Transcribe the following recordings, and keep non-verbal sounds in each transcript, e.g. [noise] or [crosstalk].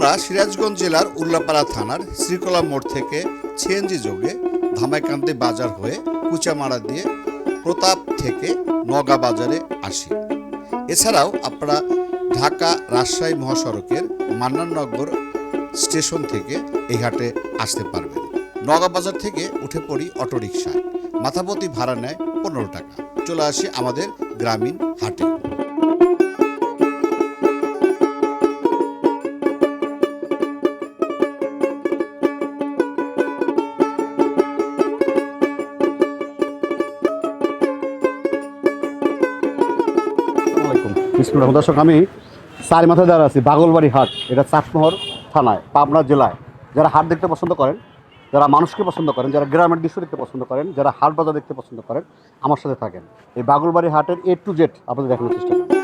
আমরা সিরাজগঞ্জ জেলার উল্লাপাড়া থানার শ্রীকলা মোড় থেকে সিএনজি যোগে ধামাইকান্দি বাজার হয়ে কুচামারা দিয়ে প্রতাপ থেকে নগা বাজারে আসি। এছাড়াও আপনারা ঢাকা রাজশাহী মহাসড়কের মান্নাননগর স্টেশন থেকে এই হাটে আসতে পারবেন। নগা বাজার থেকে উঠে পড়ি অটোরিকশায়। মাথাপতি ভাড়া নেয় পনেরো টাকা। চলে আসি আমাদের গ্রামীণ হাটে। বিসমুল্লাহ। দর্শক, আমি চার মাথায় দাঁড়া আছি, বাগলবাড়ি হাট। এটা চাটমোহর থানায়, পাবনা জেলায়। যারা হাট দেখতে পছন্দ করেন, যারা মানুষকে পছন্দ করেন, যারা গ্রামের দৃশ্য দেখতে পছন্দ করেন, যারা হাট বাজার দেখতে পছন্দ করেন, আমার সাথে থাকেন। এই বাগলবাড়ি হাটের এ টু জেড আপনাদের দেখানোর চেষ্টা করেন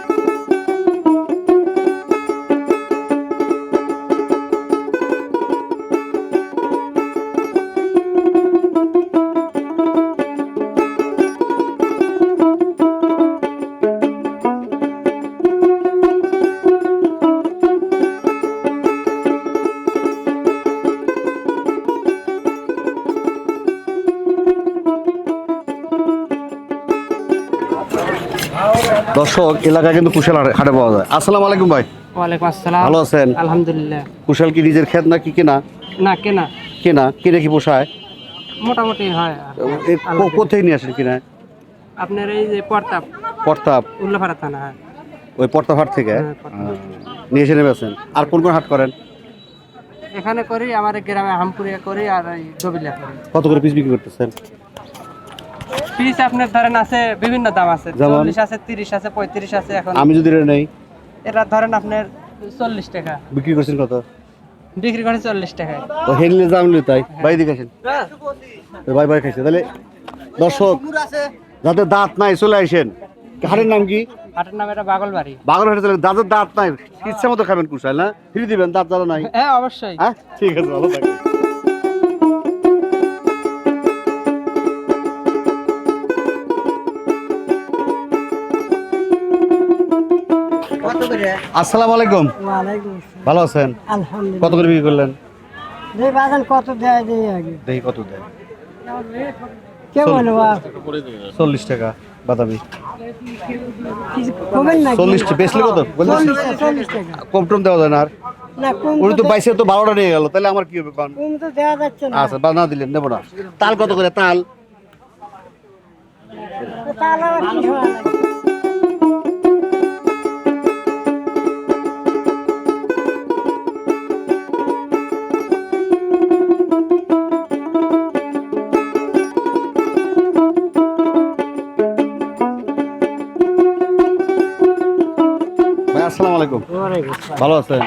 দর্শক এলাকায় কিন্তু কুশাল হাটে- পাওয়া যায়। আসসালামু আলাইকুম ভাই। ওয়ালাইকুম আসসালাম। ভালো আছেন? আলহামদুলিল্লাহ। কুশাল কি নিজের খেত না কি কেনা? না কেনা। কেনা? কিনে কি পোষায়? মোটামুটি হয়। কোথায় নিয়ে আসেন কিনা? আপনার এই যে প্রতাপ। প্রতাপ? উল্লাপাড়া থানা হ্যাঁ। ওই প্রতাপ হাট থেকে? হ্যাঁ। আহ, নিয়ে এসে নেবেছেন। আর কোন কোন হাট করেন? এখানে করি আমার গ্রামে হামপুরিয়া করি আর এই দবিলা করি। কত করে পিস বিক্রি করতেছেন? পিস আপনার ধরেন আছে বিভিন্ন দাম আছে চল্লিশ আছে তিরিশ আছে পঁয়ত্রিশ আছে এখন। আমি যদি এটা নেই? এটা ধরেন আপনার চল্লিশ টাকা। বিক্রি করছেন কত? বিক্রি করে চল্লিশ টাকায়। তো হেনলে দাম নিলে তাই? বাই দিকে আসেন। বাই বাই খাইছে। তাহলে দর্শক যাদের দাঁত নাই চলে আসেন। হাটের নাম কি? হাটের নাম এটা বাগলবাড়ি। বাগল হাটে চলে যাদের দাঁত নাই ইচ্ছা মতো খাবেন কুশাল না? ফিরে দিবেন দাঁত যারা নাই। হ্যাঁ অবশ্যই। হ্যাঁ? ঠিক আছে ভালো থাকবেন। আসসালামু আলাইকুম। ভালো আছেন? কত করে বিক্রি করলেন? কত দেয় দেয় কত দেয়? চল্লিশ। টাকা বাদামি। চল্লিশ বেশলি কত? বললেন? চল্লিশ টাকা। কম টম দেওয়া যায় না আর। উনি তো বাইশে তো বারোটা নিয়ে গেল তাহলে আমার কি হবে আচ্ছা বা না দিলেন নেব না। তাল কত করে? তাল। আসসালামু আলাইকুম। ভালো আছেন?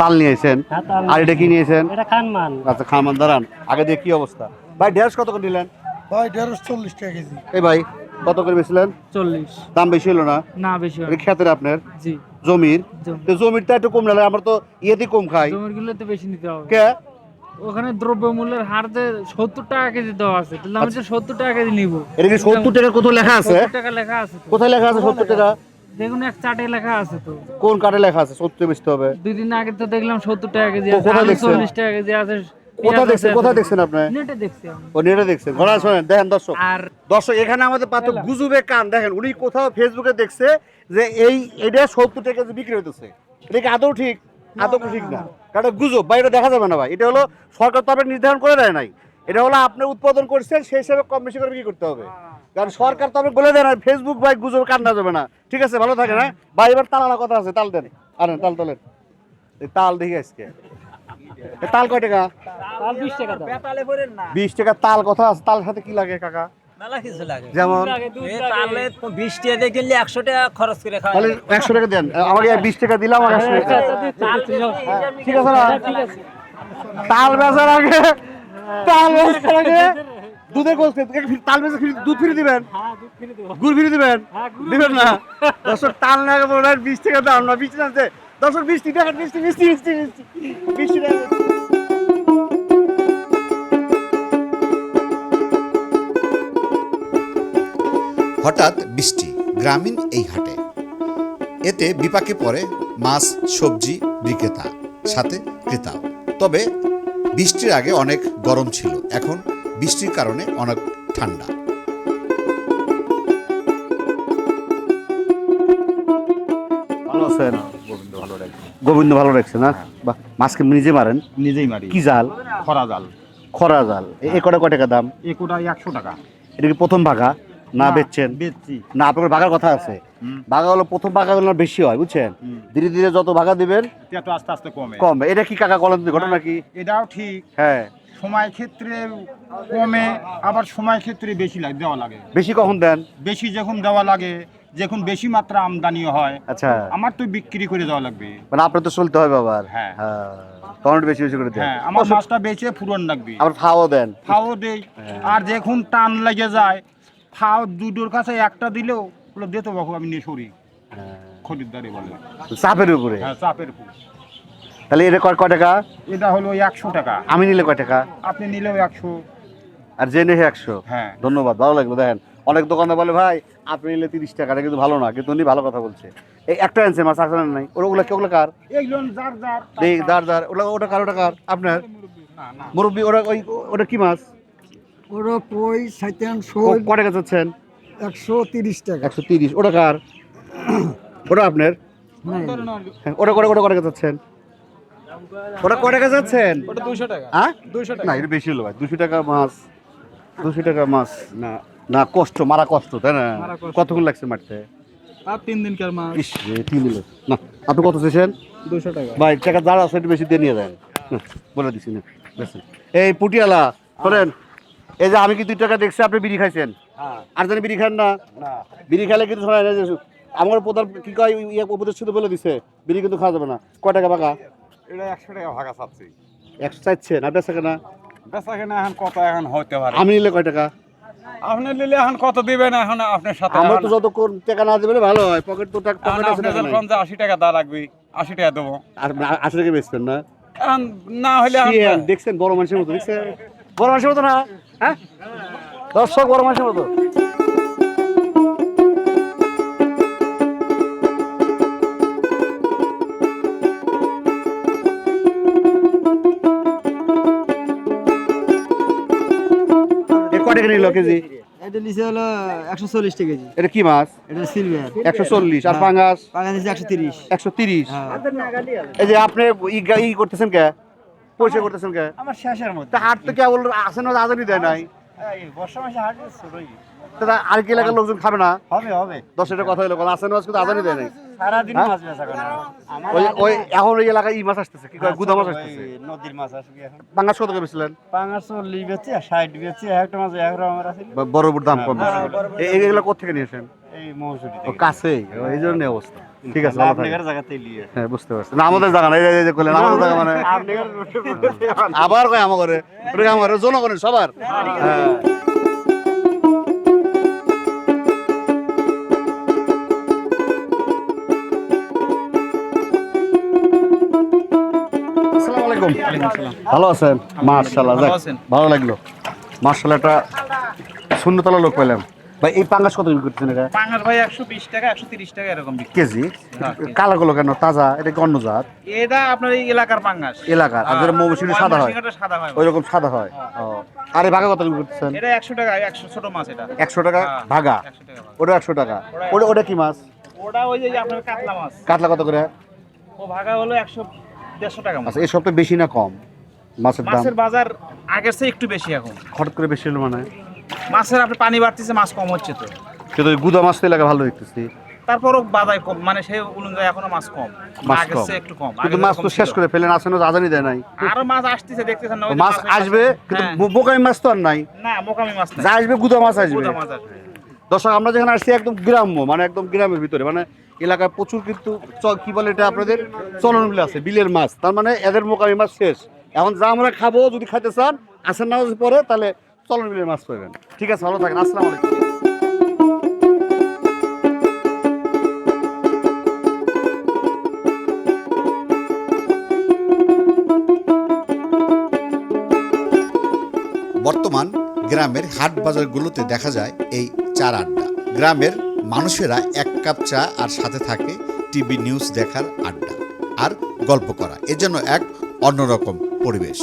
তাল নিয়েছেন? হ্যাঁ, আর এটা কি নিয়েছেন? এটা খানমান আচ্ছা দাঁড়ান। আগে দিয়ে কি অবস্থা? ভাই ঢেঁড়স কত করে নিলেন? ভাই দেড়শো চল্লিশ টাকা কেজি। এই ভাই কত করে বেছিলেন চল্লিশ। দাম বেশি হলো না? না বেশি এটা খেতের আপনার? জি। জমির? জমি। তো জমিরটা একটু কম নিলে আমরা তো ইয়েতে কম খাই। তো বেশি নিতে হবে। কে? ওখানে দ্রব্যমূল্যের হার যে সত্তর টাকা কেজি দেওয়া আছে তাহলে আমি তো সত্তর টাকা কেজি নিবো। এটা কি সত্তর টাকা কোথাও লেখা আছে? টাকা লেখা আছে কোথায় লেখা আছে সত্তর টাকা? দেখুন এক চাটে লেখা আছে তো। কোন কার্ডে লেখা আছে? সত্তর বেচতে হবে। দুই দিন আগে তো দেখলাম সত্তর টাকা কেজি আছে কোথায় দেখছেন? চল্লিশ টাকা কেজি আছে দেখছেন? দেখছেন আপনি? নেটে দেখছি আমি। ও নেটে দেখছেন। ঘোড়া শোনেন দেখেন দর্শক। আর দর্শক এখানে আমাদের পাত্র গুজবে কান। দেখেন উনি কোথাও ফেসবুকে দেখছে যে এই এটা সত্তর টাকা কেজি বিক্রি হইতেছে। এটা কি আদৌ ঠিক? আদৌ ঠিক না কারণ গুজব বা এটা দেখা যাবে না ভাই। এটা হলো সরকার তো আপনাকে নির্ধারণ করে দেয় নাই। এটা হলো আপনি উৎপাদন করছেন সেই হিসাবে কম বেশি করে বিক্রি করতে হবে। কারণ সরকার তো আপনাকে বলে দেয় না ফেসবুক ভাই গুজব কান্না যাবে না। ঠিক আছে ভালো থাকে না ভাই এবার তালানা কথা আছে তাল দেন। আনেন তাল তোলেন। এই তাল দেখি আজকে। তাল কয় টাকা? বিশ টাকা তাল কথা আছে তাল সাথে কি লাগে কাকা? মেলা কিছু লাগে। যেমন? এ তাহলে বিশ টাকা দিয়ে কিনলে একশো টাকা খরচ করে খাওয়া একশো টাকা দেন। আমাকে বিশ টাকা দিলাম আমাকে একশো টাকা। ঠিক আছে না? তাল বেচার আগে তাল বেচার আগে দুধের গোল তাল ফিরে- দুধ ফিরে দিবেন? গুড় ফিরে দিবেন? দিবেন না? দর্শক তাল না বলে বিশ টাকা দাম না বিশ টাকা আছে। দর্শক বৃষ্টি দেখেন বৃষ্টি বৃষ্টি বৃষ্টি বৃষ্টি বৃষ্টি হঠাৎ বৃষ্টি গ্রামীণ এই হাটে। এতে বিপাকে পড়ে মাছ সবজি বিক্রেতা সাথে ক্রেতাও। তবে বৃষ্টির আগে অনেক গরম ছিল। এখন বৃষ্টির কারণে অনেক ঠান্ডা। গোবিন্দ ভালো রাখছে না? বাহ মাছকে নিজে মারেন? নিজেই মারি। কি জাল? খরা জাল। খরা জাল। এ- কটা কয় টাকা দাম? এ কোটা একশো টাকা। এটা কি প্রথম ভাগা না বেচছেন? বেচছি। না আপনার ভাগার কথা আছে। হুম। ভাগা হলো প্রথম ভাগা হলো বেশি হয় বুঝছেন? ধীরে ধীরে যত ভাগা দিবেন এত আস্তে আস্তে কমে। কম। এটা কি কাকা কলেন ঘটনা কি? এটাও ঠিক। হ্যাঁ। সময় ক্ষেত্রে কমে আবার সময় ক্ষেত্রে বেশি লাগে দেওয়া লাগে। বেশি কখন দেন? বেশি যখন দেওয়া লাগে যখন বেশি মাত্রা আমদানি হয় আচ্ছা। আমার তো বিক্রি করে দেওয়া লাগবে। মানে আপনার তো চলতে হবে আবার। হ্যাঁ। তখন একটু বেশি বেশি করে দেন। হ্যাঁ আমার মাছটা বেচে পুরন লাগবে। আবার ফাও দেন। ফাও দেই। আর যখন টান লেগে যায় ফাও দুটোর কাছে একটা দিলেও বলে দে তো বাবু আমি নিয়ে সরি। খরিদ্দারি বলে। চাপের উপরে। হ্যাঁ চাপের ফুল তাহলে এটা কয় কয় টাকা? এটা হলো একশো টাকা। আমি নিলে কয় টাকা? আপনি নিলেও একশো। আর জেনে একশো। হ্যাঁ। ধন্যবাদ ভালো লাগল দেখেন। অনেক দোকানদার বলে ভাই আপনি নিলে তিরিশ টাকা এটা কিন্তু ভালো না কিন্তু উনি ভালো কথা বলছে। এই একটা আনছে মাছ আসলে নাই? ওগুলো কেউ কার? এইগুলো যার যার দেখ দাঁড় দাঁড় ওটা ওটা কার ওটা কার? আপনার? না না। মুরব্বী ওরা ওই ওটা কি মাছ? ওরা কই সাইতেন ক- টাকা চাচ্ছেন একশো তিরিশ টাকা। একশো তিরিশ ওটা কার? ওটা আপনার? হ্যাঁ, ওটা করে ওটা টাকা চাচ্ছেন ওটা কয় টাকা চাচ্ছেন ওটা দুশো টাকা। হ্যাঁ? দুশো না এটা বেশি হলো ভাই। দুশো টাকা মাছ। দুশো টাকা মাছ। না না কষ্ট মারা কষ্ট তাই না? কতক্ষণ লাগছে মারতে? আর তিন দিনকার মাছ? ইস তিন দিল না আপনি কত চেয়েছেন দুশো টাকা। ভাই টাকা যারা আছে একটু বেশি দিয়ে নিয়ে যান বলে দিছি না। এই পুটিয়ালা এই যে আমি কি দুই টাকা দেখছি আপনি বিড়ি খাইছেন? আর জানি বিড়ি খান না? বিড়ি খেলে কিন্তু শোনা যায় আমার প্রধান কি কয় ইয়ে উপদেশ শুধু বলে দিছে বিড়ি কিন্তু খাওয়া যাবে না। কয় টাকা বাকা এটা একশো টাকা ভাগা চাচ্ছি। একশো চাইছেন আর বেচা কেনা? বেচা কেনা এখন কত এখন হতে পারে? আমি নিলে কয় টাকা? আপনি নিলে এখন কত দিবেন এখন আপনার সাথে? আমার তো এখন- যতক্ষণ টাকা না দেবে ভালো হয়। পকেট তো টাকা পকেট আছে আপনি টাকা দা লাগবে। আশি টাকা দেবো। আর আশি টাকা বেচবেন না? এখন না হলে এখন- দেখছেন বড় মানুষের মতো দেখছেন? বড় মানুষের মতো না হ্যাঁ? দর্শক বড় মানুষের মতো। টাকা নিল কেজি? এটা নিচে হলো একশো চল্লিশ টাকা কেজি। এটা কি মাছ? এটা সিলভার একশো চল্লিশ। আর পাঙ্গাস? পাকা নিচে একশো তিরিশ। একশো তিরিশ। হ্যাঁ। এই যে আপনি ই করতেছেন কে? পয়সা করতেছেন কে? আমার শেষের মধ্যে। তা হাট তো কেবল আসে না আজানি দেয় নাই? বর্ষা মাসে হাট ছোটই। তা আর কি এলাকার লোকজন খাবে না? হবে হবে। দশ কথা হলো আসেন মাছ কিন্তু আজানি দেয় নাই। সারাদিন হ্যাঁ? মাছ বেচা করে ওই ওই এখন ওই এলাকায় ই মাছ আসতেছে কি গুদা মাছ আসতেছে? নদীর মাছ আসবে এখন? পাঙ্গাস কত করে চল্লিশ আর ষাট বেচছি একটা মাছ এক রকম আছে। বড় বড় দাম কম এ- এগুলো নিয়েছেন এই ও এই জন্য অবস্থা। ঠিক আছে হ্যাঁ বুঝতে পারছি। না আমাদের জায়গা না এই যে- করলেন আমাদের জায়গা মানে আবার কয় আমার জনগণের সবার? হ্যাঁ। আলাইকুম। ভালো আছেন? মার্শাল্লাহ যাক, ভালো লাগল। মার্শাল্লাহ একটা শূন্যতলা লোক পেলাম। ভাই এই পাঙ্গাস কত বিক্রি করতেছেন এটা? পাঙ্গাস ভাই একশো বিশ টাকা একশো তিরিশ টাকা এরকম বিক্রি কেজি? কালো গুলো কেন? তাজা? এটা কি অন্য জাত? এটা আপনার এই এলাকার পাঙ্গাস। এলাকার আর যেটা মৌসুমি সাদা হয়। সাদা হয় ওই রকম সাদা হয়? ও। আর ভাগা কত বিক্রি করতেছেন? এটা একশো টাকা একশো ছোট মাছ এটা। একশো টাকা হ্যাঁ, ভাগা? 100 টাকা ভাগা। ওটা একশো টাকা। ওটা ওটা কি মাছ? ওটা ওই যে আপনার কাতলা মাছ। কাতলা কত করে? ও ভাগা হলো একশো দেড়শো টাকা আচ্ছা এই সপ্তাহে বেশি না কম? মাছের দাম? মাছের বাজার আগের চেয়ে একটু বেশি এখন। হঠাৎ করে বেশি হলো মানে? মাছের আপনি পানি বাড়তেছে মাছ কম হচ্ছে তো। কিন্তু গুদা মাছ তো এলাকা ভালো দেখতেছি। তারপরও বাজার কম মানে সেই অনুযায়ী এখনও মাছ কম। মাছ কম। একটু কম কিন্তু মাছ তো শেষ করে ফেলেন আসেন আজানি দেয় নাই। আরও মাছ আসতেছে দেখতেছেন না মাছ আসবে কিন্তু হ্যাঁ। বোকামি মাছ তো আর নাই। না মোকামি মাছ না যা আসবে গুদা মাছ আসবে। গুদা মাছ আসবে। দর্শক আমরা যেখানে আসছি একদম গ্রাম্য মানে একদম গ্রামের ভিতরে মানে এলাকায় প্রচুর কিন্তু কি বলে এটা আপনাদের? চলন বিল আছে, বিলের মাছ। তার মানে এদের মোকামি মাছ শেষ। এখন যা আমরা খাব, যদি খাইতে চান, আসেন না পরে, তাহলে চলন বিলের মাছ পাবেন। ঠিক আছে, ভালো থাকেন, আসসালামু আলাইকুম। বর্তমান গ্রামের হাট বাজারগুলোতে দেখা যায় এই চার আড্ডা। গ্রামের মানুষেরা এক কাপ চা আর সাথে থাকে টিভি নিউজ দেখার আড্ডা আর গল্প করা। এর জন্য এক অন্যরকম পরিবেশ।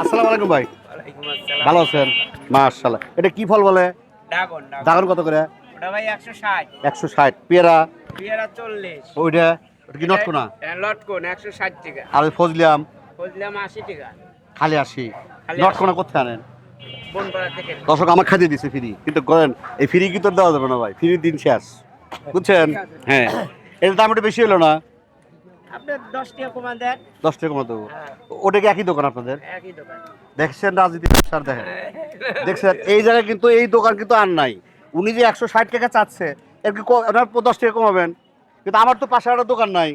আসসালামু আলাইকুম ভাই। ভালো আছেন? মাশাআল্লাহ। এটা কি ফল বলে? ড্রাগন কত করে? ওটা ভাই একশো ষাট। একশো ষাট। পেয়ারা? পেয়ারা চল্লিশ। ওইটা? ওটা কি লটকন একশো ষাট টাকা। আর ওই ফজলিয়াম? বুঝলাম আশি টাকা। খালি আসি খালি নটকোনা কোথায় আনেন? দর্শক আমার খাইয়ে দিছে ফ্রি। কিন্তু করেন এই ফ্রি কিন্তু দেওয়া যাবে না ভাই? ফ্রি দিন শেষ। বুঝছেন? হ্যাঁ। এর দাম একটু বেশি হলো না? দশ টাকা কমা দেবো। ওটা কি একই দোকান আপনাদের? দেখছেন রাজনীতি ব্যবসার দেখেন। দেখছেন এই জায়গায় কিন্তু এই দোকান কিন্তু আর নাই। উনি যে একশো ষাট টাকা চাচ্ছে এর কি ওনার দশ টাকা কমাবেন? কিন্তু আমার তো পাশে একটা দোকান নাই।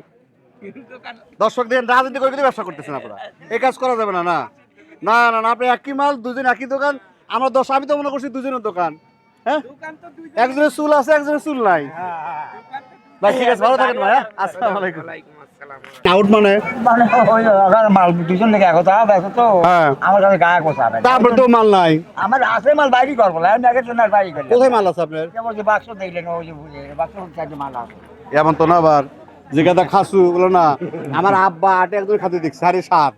দর্শক দেখেন রাজনীতি করে কিন্তু ব্যবসা করতেছেন আপনারা। এই কাজ করা যাবে না না। না না না আপনি একই মাল দুজন একই দোকান। আমার দশ আমি তো মনে করছি দুজনের দোকান। হ্যাঁ? একজনের চুল আছে একজনের চুল নাই। ভাই ঠিক আছে ভালো থাকেন ভাই? আসসালামু। আলাইকুম আউট মানে মানে মাল দুজন থেকে একতা দেখো তো। হ্যাঁ। আমার কাছে গায়ে কোথা তারপরে তো মাল নাই। আমার আছে মাল বাইরে করব না আমি আগে জন্য বাইরে করি। কোথায় মাল আছে আপনার? যেমন যে বাক্স দেখলেন ওই যে বাক্স চারটে মাল আছে। এমন তো না আবার। যে গাদা খাসু বলো না। আমার আব্বা আটে একজন খাতে দেখছি সাড়ে সাত।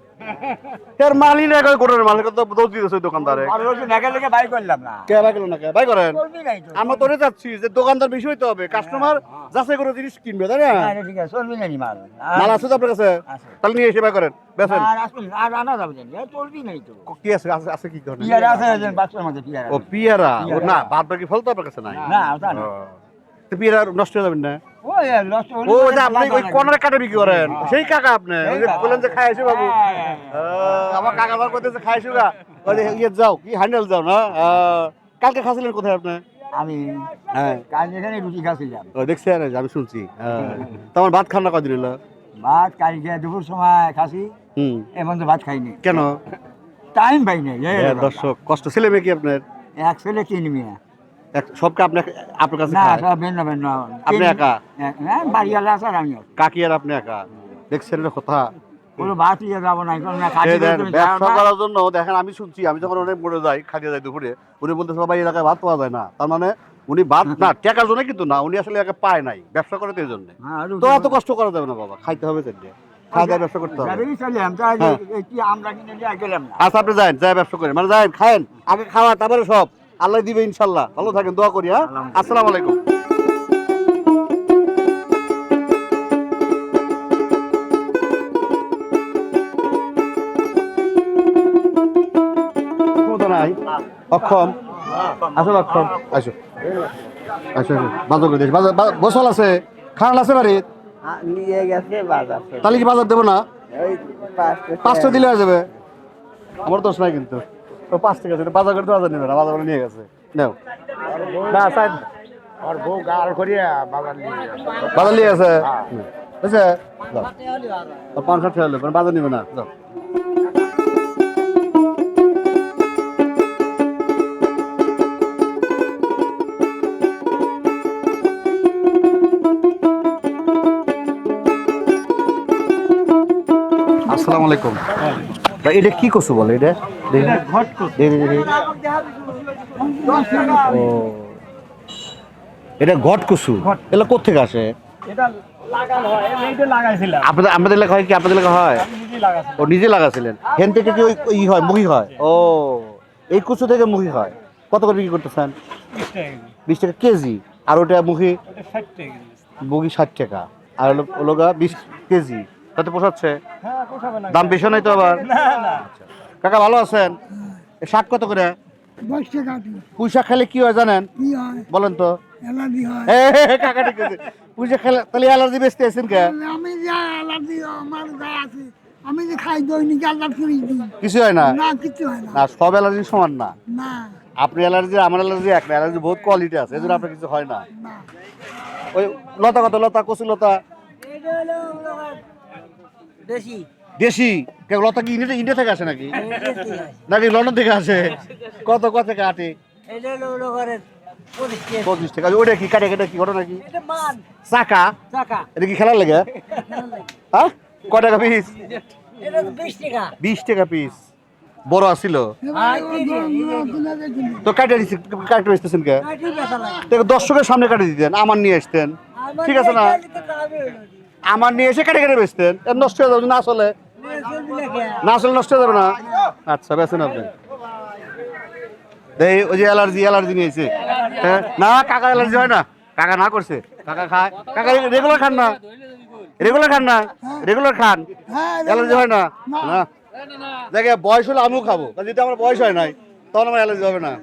এর মালই না করে কোটার মালিক? তো দোষ দিতেছে দোকানদারে। আর ওই নাকে লেগে বাই করলাম না। কে ভাই গেল না কে? ভাই করেন। চলবি নাই তো। আমরা তোরে যাচ্ছি যে দোকানদার বেশি হইতে হবে কাস্টমার যাচাই করে জিনিস কিনবে তাই না? না, ঠিক আছে চলবি নাই মাল? মাল আছে তো আপনার কাছে? তাহলে নিয়ে এসে ভাই করেন বেছেন আর আসুন আর আনা যাবে জানি। চলবি নাই তো। কি আছে আছে আছে কি ধরনের? পিয়ারা আছে বাক্সের মধ্যে পিয়ারা ও পিয়ারা? ও না বাদ বাকি ফল তো আপনার কাছে নাই। না না পিয়ারা নষ্ট হয়ে যাবেন না? ও যে আপনি ওই কর্নারে কাটে বিক্রি করেন। সেই কাকা আপনি ওই যে বললেন যে খাই আসি বাবু। আমার কাকা বার করতেছে খাই আসি গা। ইয়ে যাও কি হ্যান্ডেল যাও না? কালকে খাচ্ছিলেন কোথায় আপনি? আমি হ্যাঁ। কাল এখানে রুটি খাচ্ছিলাম। ও দেখছি আরে আমি শুনছি। তোমার ভাত খান না কদিন হলো? ভাত কালকে দুপুর সময় খাসি হুম। তো ভাত খাইনি। কেন? টাইম পাইনি। দর্শক কষ্ট। ছেলে মেয়ে কি আপনার? এক ছেলে তিন মেয়ে। সবকে আপনার আপনার কাছে না? ভিন্ন ভিন্ন। আপনি একা? হ্যাঁ বাড়িওয়ালা আছে আর আমিও। কাকি আর আপনি একা? দেখছেন কথা? কোনো ভাত নিয়ে যাব না ব্যবসা করার জন্য দেখেন আমি শুনছি আমি যখন অনেক মরে যাই যাই দুপুরে উনি বলতে সবাই এলাকায় ভাত পাওয়া যায় না। তার মানে উনি ভাত না [laughs] টাকার জন্য কিন্তু না উনি আসলে এলাকায় পায় নাই ব্যবসা করে তো এই জন্য। হ্যাঁ, তো এত কষ্ট করা যাবে না বাবা খাইতে হবে খাওয়া দাওয়া ব্যবসা করতে হ্যাঁ। আচ্ছা আপনি যান যাই ব্যবসা করেন। মানে যান খায়েন আগে খাওয়া তারপরে সব। আল্লাহ দিবে ইনশাল্লাহ। ভালো থাকেন দোয়া করি হ্যাঁ? আসসালামু আলাইকুম। নাই? অক্ষম? আসো অক্ষম। আসো। আসো বাজার করে দিস বাজার বা- আছে? খান আছে বাড়ির? নিয়ে গেছে বাজার তাহলে কি বাজার দেবো না? পাঁচটা পাঁচটা দিলে হয়ে যাবে। আমার দোষ নাই কিন্তু। ও পাঁচ টাকা আছে বাজার করতে বাজার নেবে না বাজার করে নিয়ে গেছে। নাও। না সাইড। আর বউ গাল করিয়া বাগান নিয়ে বাজার নিয়ে গেছে? বুঝছে? যাও। ও পাঁচ ষাট টাকা হলো, বাজার নিবে না। যাও। আসসালামু আলাইকুম। এটা কি কসু বলে এটা? ও। এটা ঘট কসু এটা কোথেকে আসে? হয় আপনাদের আমাদের এলাকা হয় কি? আপনাদের এলাকা হয়? ও নিজে লাগাছিলেন? হেন থেকে কি ওই ওই হয় মুখি হয়? ও এই কুচু থেকে মুখি হয়। কত করে বিক্রি করতেছেন? বিশ টাকা কেজি। আর ওটা মুখি মুখি ষাট টাকা আর হলো ওলোগা বিশ কেজি। তাতে পোষাচ্ছে? হ্যাঁ দাম বেশি নাই তো আবার। না না। কাকা ভালো আছেন? শাক কত করে? পুঁই শাক খেলে কি হয় জানেন? বলেন তো। অ্যালার্জি কাকা ঠিক আছে। পুঁই শাক খেলে তাহলে অ্যালার্জি বেচতে আছেন কে? আমি যা অ্যালার্জি আমার যা আছে আমি যে খাই দৈনিক অ্যালার্জি দিই। কিছু হয় না? না কিছু হয় না। না সব অ্যালার্জি সমান না। না। আপনি অ্যালার্জি আমার অ্যালার্জি এক না অ্যালার্জি বহুত কোয়ালিটি আছে এজন্য আপনার কিছু হয় না। না। ওই লতা কত? লতা কচু লতা? দেশি। কে লতা কি ইন্ডিয়া ইন্ডিয়া থেকে আসে নাকি? নাকি লন্ডন থেকে আসে? কত কত থেকে আটে? পঁচিশ টাকা ওটা কি কাটে কাটে কি ঘটনা কি? চাকা? এটা কি খেলার লাগে? হ্যাঁ? ক টাকা পিস বিশ টাকা। পিস বড় কি তো কাটে দিচ্ছি কাটে বেচতেছেন কে? দর্শকের সামনে কাটে দিতেন আমার নিয়ে আসতেন। ঠিক আছে না। আমার নিয়ে এসে কেটে কেটে বেচতেন। এর নষ্ট হয়ে যাবে না আসলে না আসলে নষ্ট হয়ে যাবে না। আচ্ছা বেছেন আপনি। এই ওই যে অ্যালার্জি অ্যালার্জি নিয়েছে। হ্যাঁ? না, কাকা অ্যালার্জি হয় না। কাকা না করছে। কাকা খায়। কাকা রেগুলার খান না। রেগুলার খান না। রেগুলার খান। অ্যালার্জি হয় না। না। দেখে বয়স হলে আমিও খাব। যদি আমার বয়স হয় নাই, তখন আমার অ্যালার্জি হবে না।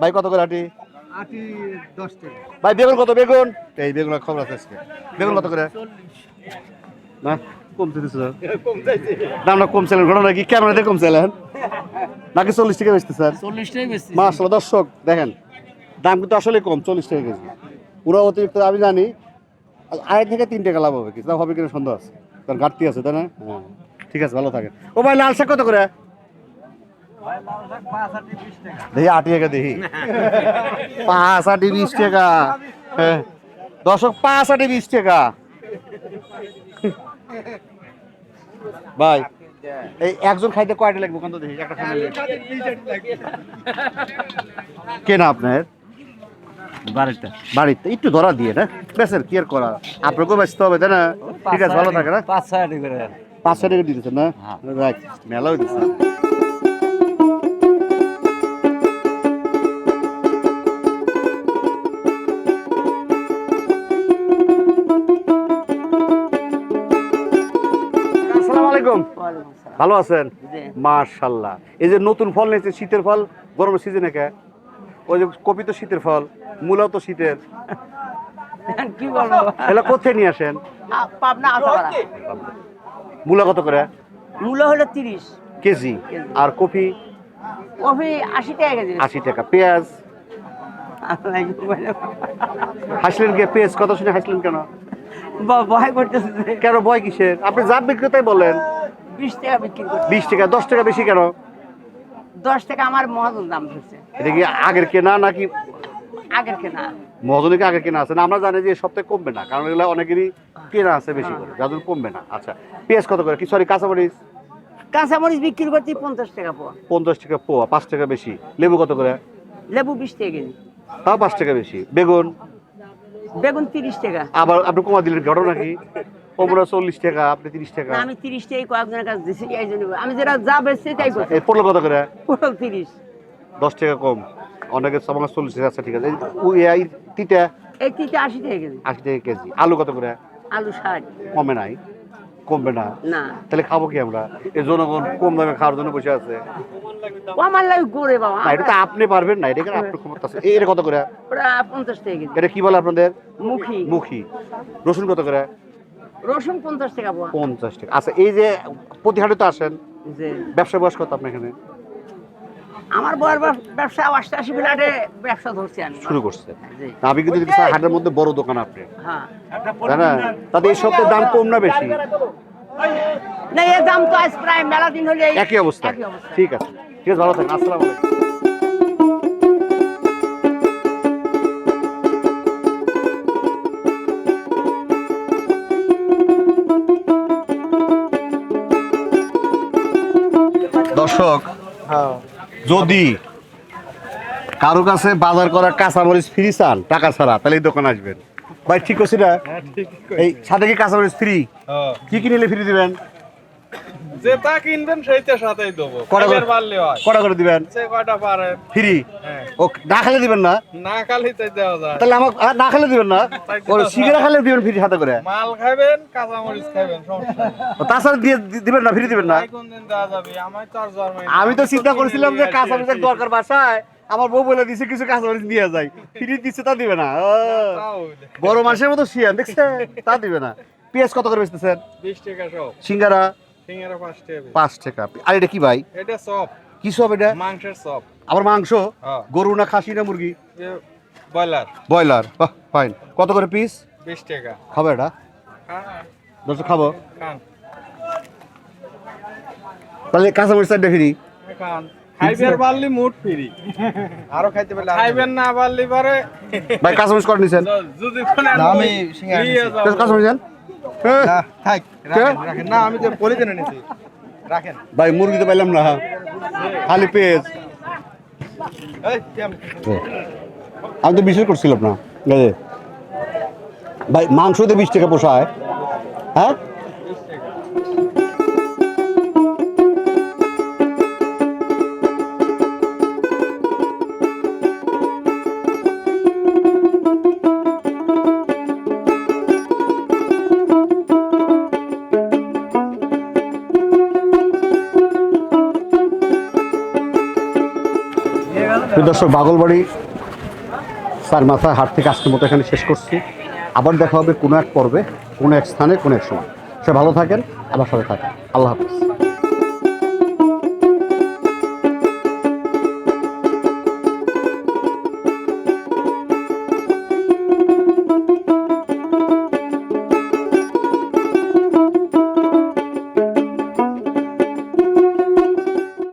ভাই, কত করে টাকা ভাই বেগুন কত? বেগুন? এই বেগুনের খবর আছে আজকে। বেগুন কত করে? না কমতে দিচ্ছে [laughs] দামটা কমছিলেন ঘটনা কি? ক্যামেরা দিয়ে কমছিলেন নাকি চল্লিশ টাকা বেচতে স্যার? চল্লিশ টাকা মাসাল দর্শক দেখেন দাম কিন্তু আসলে কম চল্লিশ টাকা কেজি। পুরো অতিরিক্ত আমি জানি আড়াই থেকে তিন টাকা লাভ হবে কিছু লাভ হবে কিনা সন্দেহ আছে। কারণ ঘাটতি আছে তাই না? হ্যাঁ ঠিক আছে ভালো থাকে ও ভাই লাল শাক কত করে? দেখি আটি টাকা দেখি। [laughs] পাঁচ আটি বিশ টাকা। হ্যাঁ। দর্শক পাঁচ আটি বিশ টাকা। ভাই এই একজন খাইতে কয়টা লাগবে কোন দেখি একটা ফ্যামিলি কে আপনার? বাড়িতে। বাড়িতে একটু ধরা দিয়ে না? বেসের কি আর করা? আপনাকেও ব্যস্ত হবে তাই না? ঠিক আছে ভালো থাকে না? পাঁচ ছয় টাকা করে পাঁচশো টাকা দিতেছেন না? রাইট মেলাও দিচ্ছে। আলাইকুম। ভালো আছেন? মাশাল্লাহ এই যে নতুন ফল নিয়েছে শীতের ফল গরমের সিজনে কে? ওই যে কপি তো শীতের ফল মূলা তো শীতের। কি বলব? এগুলো কোথায় নিয়ে আসেন? পাবনা মূলা কত করে? মূলা হলো তিরিশ। কেজি। আর কপি? কপি আশি টাকা কেজি আশি টাকা। পেঁয়াজ? হাসলেন কে? পেঁয়াজ কত শুনে হাসলেন কেন? ভয় করতেছে কেন ভয় কিসের? আপনি জাত বিক্রেতাই বলেন। বিশ টাকা বিক্রি করছে বিশ টাকা দশ টাকা বেশি কেন? দশ টাকা আমার মহাজন দাম ধরছে। এটা কি আগের কেনা নাকি? আগের কেনা। মহাজনে কি আগের কেনা আছে? না আমরা জানি যে এই সপ্তাহে কমবে না কারণ এগুলো অনেকেরই কেনা আছে বেশি করে যার জন্য কমবে না। আচ্ছা পেঁয়াজ কত করে? কি সরি কাঁচামরিচ? কাঁচামরিচ বিক্রি করছি পঞ্চাশ টাকা পোয়া। পঞ্চাশ টাকা পোয়া পাঁচ টাকা বেশি। লেবু কত করে? লেবু বিশ টাকা কেজি। তাও পাঁচ টাকা বেশি। বেগুন? বেগুন তিরিশ টাকা। আবার আপনি কমা দিলেন ঘটনা কি কমরা চল্লিশ টাকা আপনি তিরিশ টাকা। আমি তিরিশ টাকা কয়েকজনের কাছে দিছি এই জন্য আমি যেটা যা বেশি তাই করছি। এই পড়ল কত করে? পড়ল তিরিশ। দশ টাকা কম। অনেকে সমাজ চল্লিশ টাকা আচ্ছা ঠিক আছে। এই তিটা? এই তিটা আশি টাকা কেজি। আশি টাকা কেজি। আলু কত করে? আলু ষাট। কমে নাই। কমবে না। তাহলে খাব কি আমরা? এই জনগণ কম দামে খাওয়ার জন্য বসে আছে। আমার লাগে গড়ে বাবা না এটা তো আপনি পারবেন না এটা আপনার ক্ষমতা আছে। এটা কত করে? পঞ্চাশ টাকা এটা কি বলে আপনাদের? মুখী। মুখী। রসুন কত করে? রসুন পঞ্চাশ টাকা পঞ্চাশ টাকা। আচ্ছা এই যে প্রতি হাটে তো আসেন। যে ব্যবসা বয়স কত আপনার এখানে? আমার বড় ব্যবসা অষ্টাশি ফ্ল্যাটে ব্যবসা ধরছি আমি। শুরু করছে। জি। আমি কিন্তু দেখছি হাটের মধ্যে বড় দোকান আপনি। হ্যাঁ। না? তাদের এই সপ্তাহে দাম কম না বেশি? না এর দাম তো আজ প্রায় মেলা দিন হলে একই অবস্থা। একই অবস্থা। ঠিক আছে। ঠিক আছে ভালো থাকেন। আসসালামু আলাইকুম। দর্শক যদি কারও কাছে বাজার করা কাঁচামরিচ ফ্রি চান টাকা ছাড়া তাহলে এই দোকান আসবেন। ভাই ঠিক করছি না? এই সাথে কি কাঁচামরিচ ফ্রি কি কি নিলে ফ্রি দিবেন? যেটা কিনবেন সেইটা সাথেই দেবো। কটা করে- পারলে হয়। কটা করে দিবেন? সে কয়টা পারে। ফ্রি? হ্যাঁ। ও না খেলে দিবেন না? না খালিতে দেওয়া যায়। তাহলে আমাকে আহ, না খেলে দিবেন না? খেলে দিবেন ফ্রি হাতে করে? মাল খাবেন কাঁচামরিচ খাবেন সমস্যা তাছাড়া দিয়ে দিবেন না ফ্রি দিবেন না? কোন দিন দেওয়া যাবে? আমার তো আর আমি তো চিন্তা করেছিলাম যে কাঁচামরিচের দরকার বাসায়। আমার বউ বলে দিছে কিছু কাঁচামরিচ নিয়ে যায় ফ্রি দিচ্ছে তা দিবে না। বড় মানুষের মতো শিয়ান দেখছেন? তা দিবে না। পেঁয়াজ কত করে বেচতেছেন? বিশ টাকা সব। সিঙ্গারা? সিঙ্গারা পাঁচ টাকা পাঁচ টাকা। আর এটা কি ভাই? এটা সব কি সব এটা? মাংসের সব আবার মাংস? হ্যাঁ। গরু না খাসি না মুরগি? ব্রয়লার। ব্রয়লার। বাহ ফাইন কত করে পিস বিশ টাকা। খাব এটা? দর্শক খাব। খান। তাহলে কাঁচামরিচ চারটে ফ্রি। খান। খাইবার পারলি মুড ফ্রি। আরও খাইতে পারলে খাইবেন না পারলি পারে ভাই কাস্টমাইজ করে নিছেন? যদি আমি থাক রাখেন রাখেন। না আমি নিছি। রাখেন। ভাই মুরগি তো পাইলাম না খালি পেজ আমি? তো বিশ্বাস করছিলাম না ভাই মাংস তো বিশ টাকা পোষায় হ্যাঁ? দর্শক, বাগলবাড়ি স্যার মাথায় হাট থেকে আজকের মতো এখানে শেষ করছি। আবার দেখা হবে কোনো এক পর্বে, কোনো এক স্থানে, কোনো এক সময়। সে ভালো থাকেন, আবার সাথে থাকেন। আল্লাহ হাফিজ।